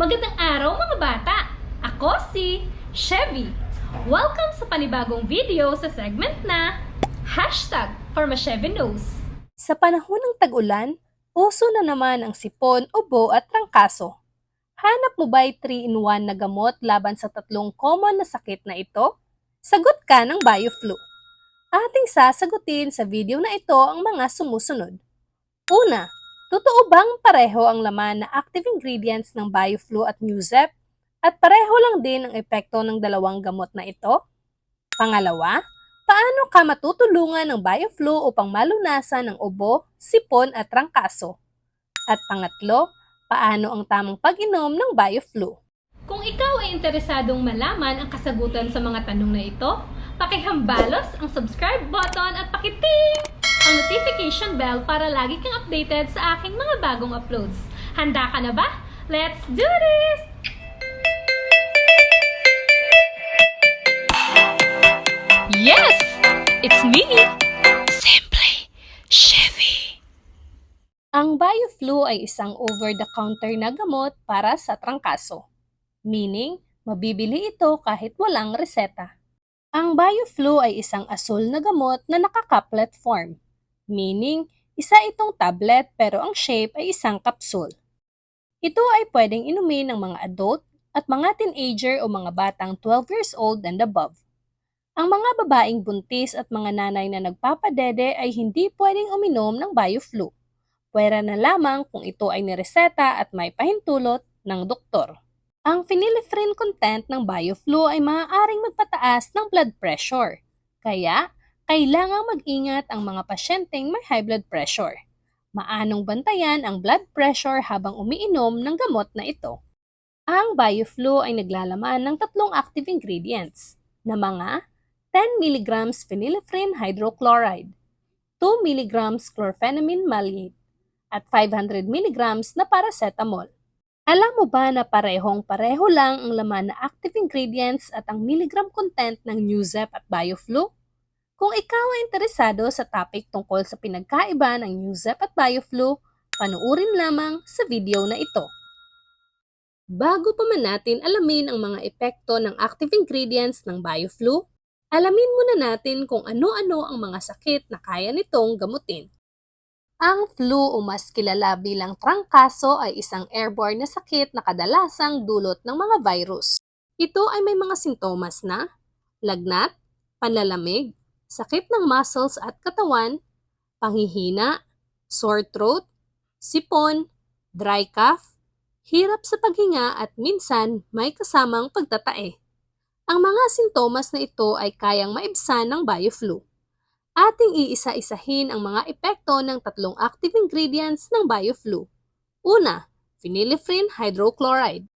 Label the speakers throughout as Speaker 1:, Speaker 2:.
Speaker 1: Magandang araw mga bata! Ako si Chevy. Welcome sa panibagong video sa segment na Hashtag for Knows.
Speaker 2: Sa panahon ng tag-ulan, uso na naman ang sipon, ubo at trangkaso. Hanap mo ba'y 3-in-1 na gamot laban sa tatlong common na sakit na ito? Sagot ka ng BioFlu. Ating sasagutin sa video na ito ang mga sumusunod. Una, totoo bang pareho ang laman na active ingredients ng BioFlu at Newzep at pareho lang din ang epekto ng dalawang gamot na ito? Pangalawa, paano ka matutulungan ng BioFlu upang malunasan ang ubo, sipon at trangkaso? At pangatlo, paano ang tamang pag-inom ng BioFlu?
Speaker 1: Kung ikaw ay interesadong malaman ang kasagutan sa mga tanong na ito, pakihambalos ang subscribe button at pakiting ang notification bell para lagi kang updated sa aking mga bagong uploads. Handa ka na ba? Let's do this!
Speaker 3: Yes! It's me! Simply Chevy.
Speaker 2: Ang BioFlu ay isang over-the-counter na gamot para sa trangkaso. Meaning, mabibili ito kahit walang reseta. Ang BioFlu ay isang asul na gamot na nakakaplet form. Meaning, isa itong tablet pero ang shape ay isang kapsul. Ito ay pwedeng inumin ng mga adult at mga teenager o mga batang 12 years old and above. Ang mga babaeng buntis at mga nanay na nagpapadede ay hindi pwedeng uminom ng BioFlu. Pwera na lamang kung ito ay nireseta at may pahintulot ng doktor. Ang phenylephrine content ng BioFlu ay maaaring magpataas ng blood pressure. Kaya, kailangang mag-ingat ang mga pasyenteng may high blood pressure. Maanong bantayan ang blood pressure habang umiinom ng gamot na ito. Ang BioFlu ay naglalaman ng tatlong active ingredients na mga 10 mg phenylephrine hydrochloride, 2 mg chlorphenamine maleate, at 500 mg na paracetamol. Alam mo ba na parehong pareho lang ang laman na active ingredients at ang milligram content ng Newzep at BioFlu? Kung ikaw ay interesado sa topic tungkol sa pinagkaiba ng Newzep at BioFlu, panuurin lamang sa video na ito. Bago pa man natin alamin ang mga epekto ng active ingredients ng BioFlu, alamin muna natin kung ano-ano ang mga sakit na kaya nitong gamutin. Ang flu o mas kilala bilang trangkaso ay isang airborne na sakit na kadalasang dulot ng mga virus. Ito ay may mga sintomas na lagnat, panlalamig, sakit ng muscles at katawan, panghihina, sore throat, sipon, dry cough, hirap sa paghinga at minsan may kasamang pagtatae. Ang mga sintomas na ito ay kayang maibsan ng BioFlu. Ating iisa-isahin ang mga epekto ng tatlong active ingredients ng BioFlu. Una, phenylephrine hydrochloride.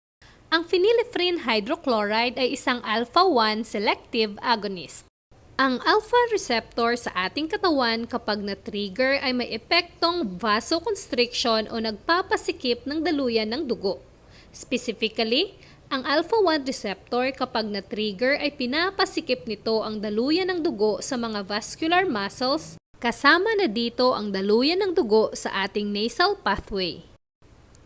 Speaker 2: Ang phenylephrine hydrochloride ay isang alpha-1 selective agonist. Ang alpha receptor sa ating katawan kapag na-trigger ay may epektong vasoconstriction o nagpapasikip ng daluyan ng dugo. Specifically, ang alpha-1 receptor kapag na-trigger ay pinapasikip nito ang daluyan ng dugo sa mga vascular muscles, kasama na dito ang daluyan ng dugo sa ating nasal pathway.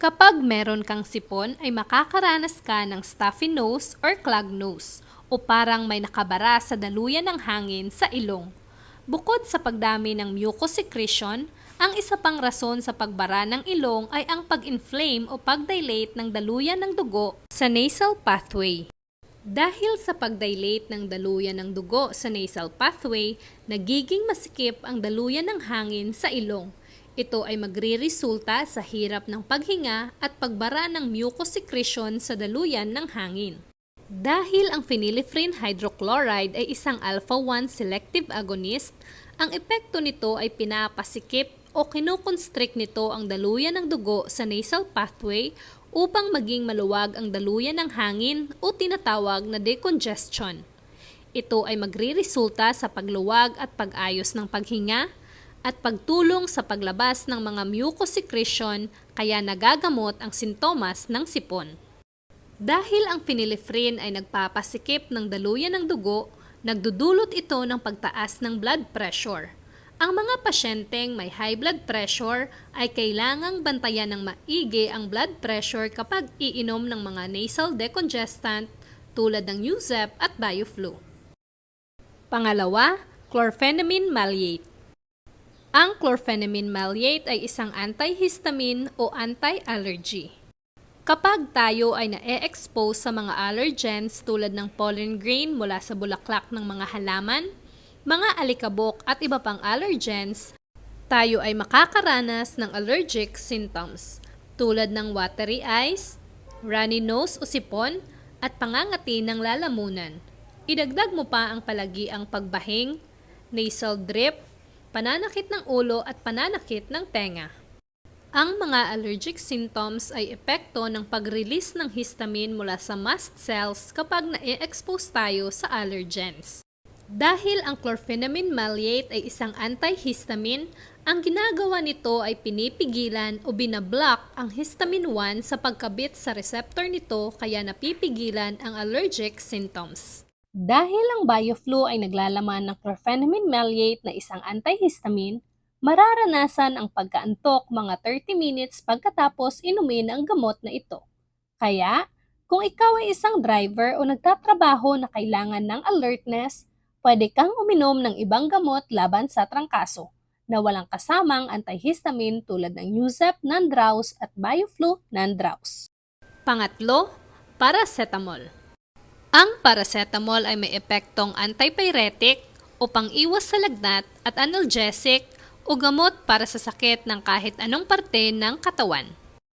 Speaker 2: Kapag meron kang sipon ay makakaranas ka ng stuffy nose or clogged nose o parang may nakabara sa daluyan ng hangin sa ilong. Bukod sa pagdami ng mucus secretion, ang isa pang rason sa pagbara ng ilong ay ang pag-inflame o pag-dilate ng daluyan ng dugo sa nasal pathway. Dahil sa pag-dilate ng daluyan ng dugo sa nasal pathway, nagiging masikip ang daluyan ng hangin sa ilong. Ito ay magre-resulta sa hirap ng paghinga at pagbara ng mucus secretion sa daluyan ng hangin. Dahil ang phenylephrine hydrochloride ay isang alpha-1 selective agonist, ang epekto nito ay pinapasikip o kinukonstrict nito ang daluyan ng dugo sa nasal pathway upang maging maluwag ang daluyan ng hangin o tinatawag na decongestion. Ito ay magre-resulta sa pagluwag at pag-ayos ng paghinga at pagtulong sa paglabas ng mga mucus secretion kaya nagagamot ang sintomas ng sipon. Dahil ang phenylephrine ay nagpapasikip ng daluyan ng dugo, nagdudulot ito ng pagtaas ng blood pressure.
Speaker 1: Ang mga pasyenteng may high blood pressure ay kailangang bantayan ng maigi ang blood pressure kapag iinom ng mga nasal decongestant tulad ng Uzep at Bioflu. Pangalawa, chlorphenamine maleate. Ang chlorphenamine maleate ay isang antihistamine o anti-allergy. Kapag tayo ay na-expose sa mga allergens tulad ng pollen grain mula sa bulaklak ng mga halaman, mga alikabok at iba pang allergens, tayo ay makakaranas ng allergic symptoms tulad ng watery eyes, runny nose o sipon, at pangangati ng lalamunan. Idagdag mo pa ang palagiang pagbahing, nasal drip, pananakit ng ulo at pananakit ng tenga. Ang mga allergic symptoms ay epekto ng pag-release ng histamine mula sa mast cells kapag na-expose tayo sa allergens. Dahil ang chlorphenamine maleate ay isang antihistamine, ang ginagawa nito ay pinipigilan o binablock ang histamine 1 sa pagkabit sa receptor nito kaya napipigilan ang allergic symptoms.
Speaker 2: Dahil ang BioFlu ay naglalaman ng chlorphenamine maleate na isang antihistamine, mararanasan ang pagkaantok mga 30 minutes pagkatapos inumin ang gamot na ito. Kaya, kung ikaw ay isang driver o nagtatrabaho na kailangan ng alertness, pwede kang uminom ng ibang gamot laban sa trangkaso na walang kasamang antihistamine tulad ng Uzep Nandraus at BioFlu Nandraus.
Speaker 1: Pangatlo, paracetamol. Ang paracetamol ay may epektong antipyretic o pang-iwas sa lagnat at analgesic o gamot para sa sakit ng kahit anong parte ng katawan.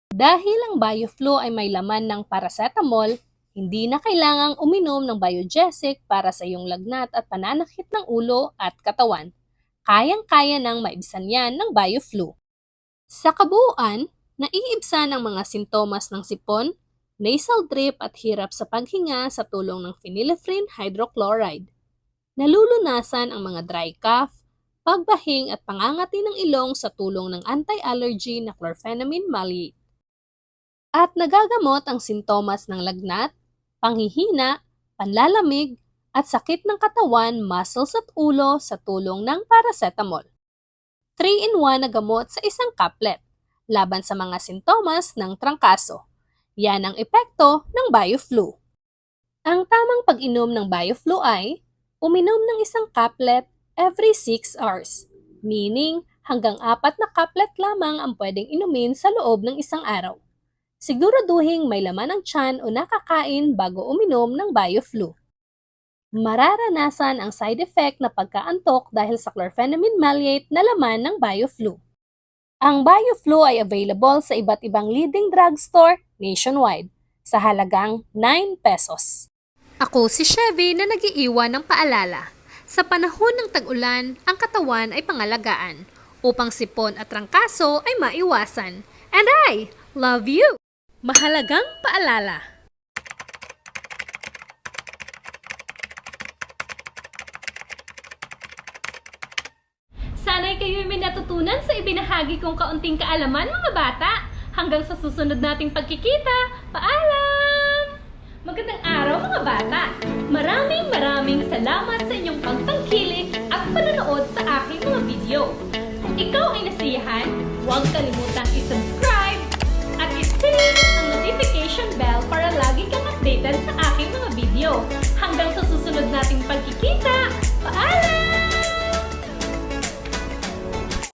Speaker 2: Dahil ang BioFlu ay may laman ng paracetamol, hindi na kailangang uminom ng biogesic para sa iyong lagnat at pananakit ng ulo at katawan. Kayang-kaya nang maibsan yan ng BioFlu. Sa kabuuan, naiibsan ang mga sintomas ng sipon, nasal drip at hirap sa paghinga sa tulong ng phenylephrine hydrochloride. Nalulunasan ang mga dry cough, pagbahing at pangangati ng ilong sa tulong ng anti-allergy na chlorphenamine maleate at nagagamot ang sintomas ng lagnat, panghihina, panlalamig, at sakit ng katawan, muscles at ulo sa tulong ng paracetamol. 3-in-1 na gamot sa isang kaplet, laban sa mga sintomas ng trangkaso. Yan ang epekto ng BioFlu. Ang tamang pag-inom ng BioFlu ay uminom ng isang kaplet every 6 hours, meaning hanggang apat na kaplet lamang ang pwedeng inumin sa loob ng isang araw. Siguraduhin may laman ang tiyan o nakakain bago uminom ng BioFlu. Mararanasan ang side effect na pagkaantok dahil sa chlorphenamine maleate na laman ng BioFlu. Ang BioFlu ay available sa iba't ibang leading drugstore nationwide sa halagang 9 pesos.
Speaker 1: Ako si Chevy na nagiiwan ng paalala. Sa panahon ng tag-ulan, ang katawan ay pangalagaan upang sipon at trangkaso ay maiwasan. And I love you! Mahalagang paalala. Sana'y kayo'y may natutunan sa ibinahagi kong kaunting kaalaman mga bata. Hanggang sa susunod nating pagkikita, paalam! Magandang araw mga bata! Maraming maraming salamat sa inyong pagtangkilik at panonood sa aking mga video. Kung ikaw ay nasiyahan, huwag kalimutang i-subscribe at i-click ang notification bell para lagi kang updated sa aking mga video. Hanggang sa susunod nating pagkikita!